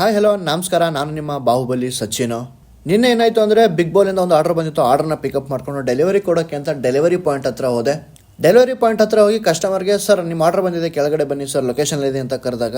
Hi hello ನಮಸ್ಕಾರ. ನಾನು ನಿಮ್ಮ ಬಾಹುಬಲಿ ಸಚಿನ್. ನಿನ್ನೆ ಏನಾಯ್ತು ಅಂದರೆ ಬಿಗ್ ಬಾಲಿಂದ ಒಂದು ಆರ್ಡರ್ ಬಂದಿತ್ತು. ಆರ್ಡರ್ನ ಪಿಕಪ್ ಮಾಡ್ಕೊಂಡು ಡೆಲಿವರಿ ಕೊಡೋಕ್ಕೆ ಅಂತ ಡೆಲಿವರಿ ಪಾಯಿಂಟ್ ಹತ್ರ ಹೋದೆ. ಡೆಲಿವರಿ ಪಾಯಿಂಟ್ ಹತ್ರ ಹೋಗಿ ಕಸ್ಟಮರ್ಗೆ ಸರ್ ನಿಮ್ಮ ಆರ್ಡರ್ ಬಂದಿದೆ. ಕೆಳಗಡೆ ಬನ್ನಿ ಸರ್ ಲೊಕೇಶನ್ ಇದೆ ಅಂತ ಕರೆದಾಗ,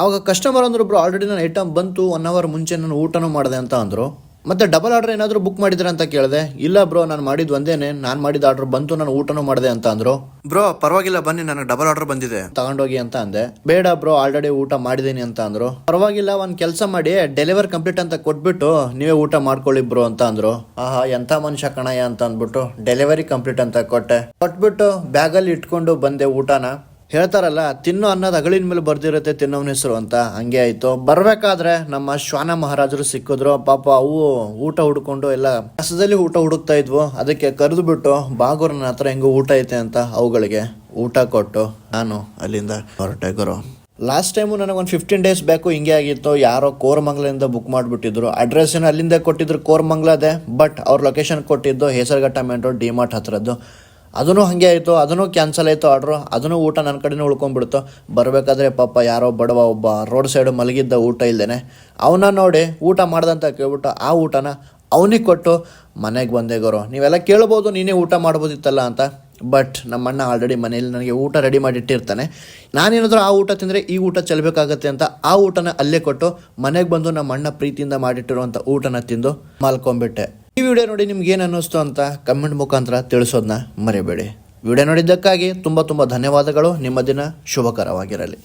ಆವಾಗ ಕಸ್ಟಮರ್ ಅಂದ್ರು ಬ್ರೋ ಆಲ್ರೆಡಿ ನನ್ನ ಐಟಮ್ ಬಂತು. ಒನ್ ಅವರ್ ಮುಂಚೆ ನಾನು ಊಟನೂ ಮಾಡಿದೆ ಅಂತ ಅಂದರು. ಮತ್ತೆ ಡಬಲ್ ಆರ್ಡರ್ ಏನಾದರೂ ಬುಕ್ ಮಾಡಿದ್ರೆ ಅಂತ ಕೇಳಿದೆ. ಇಲ್ಲ ಬ್ರೋ ನಾನು ಮಾಡಿದ್ದು ಒಂದೇನೆ. ನಾನು ಮಾಡಿದ ಆರ್ಡರ್ ಬಂತು ನಾನು ಊಟನೂ ಮಾಡಿದೆ ಅಂತ ಅಂದ್ರು. ಬ್ರೋ ಪರವಾಗಿಲ್ಲ ಬನ್ನಿ ನನಗೆ ಡಬಲ್ ಆರ್ಡರ್ ಬಂದಿದೆ. ತಗೊಂಡೋಗಿ ಅಂತ ಅಂದೆ. ಬೇಡ ಬ್ರೋ ಆಲ್ರೆಡಿ ಊಟ ಮಾಡಿದ್ದೀನಿ ಅಂತ ಅಂದ್ರು. ಪರವಾಗಿಲ್ಲ ಒಂದು ಕೆಲಸ ಮಾಡಿ ಡೆಲಿವರ್ ಕಂಪ್ಲೀಟ್ ಅಂತ ಕೊಟ್ಬಿಟ್ಟು ನೀವೇ ಊಟ ಮಾಡ್ಕೊಳ್ಳಿ ಬ್ರೋ ಅಂತ ಅಂದ್ರು. ಆಹಾ ಎಂಥ ಮನುಷ್ಯ ಕಣಯ್ಯ ಅಂತ ಅಂದ್ಬಿಟ್ಟು ಡೆಲಿವರಿ ಕಂಪ್ಲೀಟ್ ಅಂತ ಕೊಟ್ಟೆ. ಕೊಟ್ಬಿಟ್ಟು ಬ್ಯಾಗಲ್ಲಿ ಇಟ್ಕೊಂಡು ಬಂದೆ ಊಟನ. ಹೇಳ್ತಾರಲ್ಲ, ತಿನ್ನು ಅನ್ನೋದು ಅಗಳಿನ ಮೇಲೆ ಬರ್ದಿರುತ್ತೆ ತಿನ್ನೋನ ಹೆಸರು ಅಂತ. ಹಂಗೆ ಆಯಿತು. ಬರ್ಬೇಕಾದ್ರೆ ನಮ್ಮ ಶ್ವಾನ ಮಹಾರಾಜರು ಸಿಕ್ಕಿದ್ರು. ಪಾಪ ಅವು ಊಟ ಹುಡ್ಕೊಂಡು ಎಲ್ಲ ಕಸದಲ್ಲಿ ಊಟ ಹುಡುಕ್ತಾ ಇದ್ವು. ಅದಕ್ಕೆ ಕರೆದು ಬಿಟ್ಟು ಬಾಗೂರನ ಹತ್ರ ಹೆಂಗೋ ಊಟ ಐತೆ ಅಂತ ಅವುಗಳಿಗೆ ಊಟ ಕೊಟ್ಟು ನಾನು ಅಲ್ಲಿಂದ ಹೊರಟೆ ಗುರು. ಲಾಸ್ಟ್ ಟೈಮು ನನಗೆ ಫಿಫ್ಟೀನ್ ಡೇಸ್ ಬೇಕು, ಹಿಂಗೆ ಆಗಿತ್ತು. ಯಾರೋ ಕೋರ್ಮಂಗ್ಲಿಂದ ಬುಕ್ ಮಾಡಿಬಿಟ್ಟಿದ್ರು. ಏನು ಅಲ್ಲಿಂದ ಕೊಟ್ಟಿದ್ರು ಕೋರಮಂಗ್ಲದೆ ಬಟ್ ಅವ್ರ ಲೊಕೇಶನ್ ಕೊಟ್ಟಿದ್ದು ಹೆಸರುಘಟ್ಟ ಮೇನ್ ಡಿ ಮಾರ್ಟ್ ಹತ್ರದ್ದು. ಅದನ್ನು ಹಾಗೆ ಆಯಿತು, ಅದನ್ನು ಕ್ಯಾನ್ಸಲ್ ಆಯಿತು ಆರ್ಡ್ರು ಅದನ್ನು ಊಟ ನನ್ನ ಕಡೆನೇ ಉಳ್ಕೊಂಡ್ಬಿಡ್ತು. ಬರಬೇಕಾದ್ರೆ ಪಾಪ ಯಾರೋ ಬಡವ ಒಬ್ಬ ರೋಡ್ ಸೈಡು ಮಲಗಿದ್ದ ಊಟ ಇಲ್ಲದೇ ಅವನ್ನ ನೋಡಿ ಊಟ ಮಾಡ್ದಂತ ಕೇಳ್ಬಿಟ್ಟು ಆ ಊಟನ ಅವನಿಗೆ ಕೊಟ್ಟು ಮನೆಗೆ ಬಂದೆ ಗುರು ನೀವೆಲ್ಲ ಕೇಳ್ಬೋದು ನೀನೇ ಊಟ ಮಾಡ್ಬೋದಿತ್ತಲ್ಲ ಅಂತ. ಬಟ್ ನಮ್ಮ ಅಣ್ಣ ಆಲ್ರೆಡಿ ಮನೆಯಲ್ಲಿ ನನಗೆ ಊಟ ರೆಡಿ ಮಾಡಿ ಇಟ್ಟಿರ್ತಾನೆ ನಾನೇನಾದರೂ ಆ ಊಟ ತಿಂದರೆ ಈ ಊಟ ಚೆಲ್ಲಬೇಕಾಗತ್ತೆ ಅಂತ ಆ ಊಟನ ಅಲ್ಲೇ ಕೊಟ್ಟು ಮನೆಗೆ ಬಂದು ನಮ್ಮ ಅಣ್ಣ ಪ್ರೀತಿಯಿಂದ ಮಾಡಿಟ್ಟಿರುವಂಥ ಊಟನ ತಿಂದು ಮಲ್ಕೊಂಡ್ಬಿಟ್ಟೆ. ಈ ವಿಡಿಯೋ ನೋಡಿ ನಿಮ್ಗೆ ಏನು ಅನ್ನಿಸ್ತು ಅಂತ ಕಮೆಂಟ್ ಮುಖಾಂತರ ತಿಳಿಸೋದನ್ನ ಮರಿಬೇಡಿ. ವಿಡಿಯೋ ನೋಡಿದ್ದಕ್ಕಾಗಿ ತುಂಬ ತುಂಬ ಧನ್ಯವಾದಗಳು. ನಿಮ್ಮ ದಿನ ಶುಭಕರವಾಗಿರಲಿ.